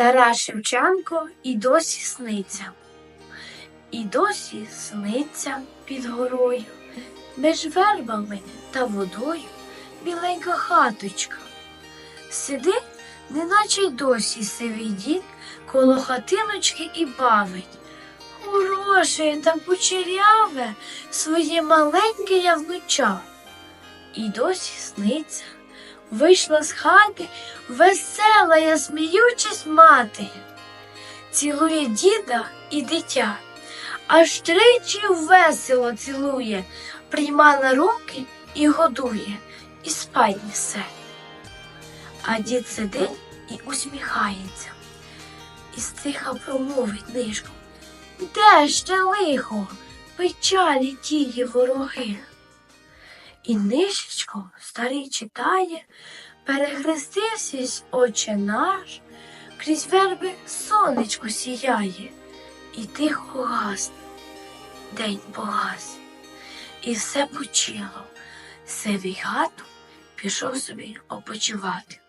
Тарас Шевченко і досі сниться. І досі сниться під горою, між вербами та водою біленька хаточка. Сидить, неначе й досі сивий дід коло хатиночки і бавить. Хороше та кучеряве своє маленьке явнуча. І досі сниться, вийшла з хати весела, я сміючись мати. Цілує діда і дитя, аж тричі весело цілує, прийма на руки і годує, і спать несе. А дід сидить і усміхається, і стиха промовить нишком. Де ще лихо, печалі тії вороги? І нишечко старий читає, перехрестився отче наш, крізь верби сонечко сіяє, і тихо гасне, день погас, і все почило. Сивий хату пішов собі опочивати.